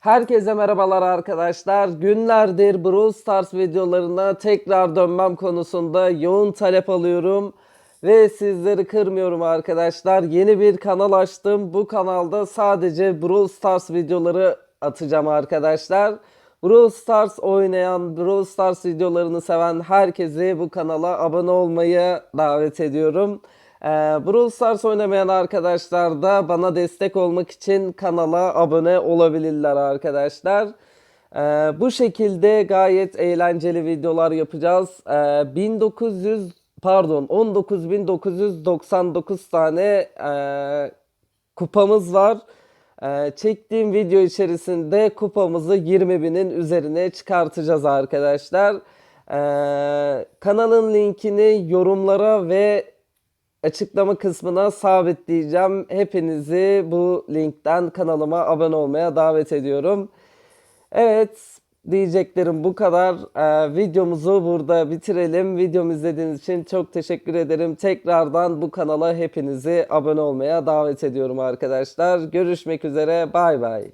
Herkese merhabalar arkadaşlar. Günlerdir Brawl Stars videolarına tekrar dönmem konusunda yoğun talep alıyorum. Ve sizleri kırmıyorum arkadaşlar. Yeni bir kanal açtım. Bu kanalda sadece Brawl Stars videoları atacağım arkadaşlar. Brawl Stars oynayan, Brawl Stars videolarını seven herkesi bu kanala abone olmayı davet ediyorum. Ee, Brawl Stars oynamayan arkadaşlar da bana destek olmak için kanala abone olabilirler arkadaşlar. Ee, bu şekilde gayet eğlenceli videolar yapacağız. Ee, 1900 pardon 19.999 tane e, kupamız var. Ee, çektiğim video içerisinde kupamızı 20 binin üzerine çıkartacağız arkadaşlar. Ee, kanalın linkini yorumlara ve açıklama kısmına sabitleyeceğim. Hepinizi bu linkten kanalıma abone olmaya davet ediyorum. Evet diyeceklerim bu kadar. Ee, videomuzu burada bitirelim. Videomu izlediğiniz için çok teşekkür ederim. Tekrardan bu kanala hepinizi abone olmaya davet ediyorum arkadaşlar. Görüşmek üzere. Bay bay.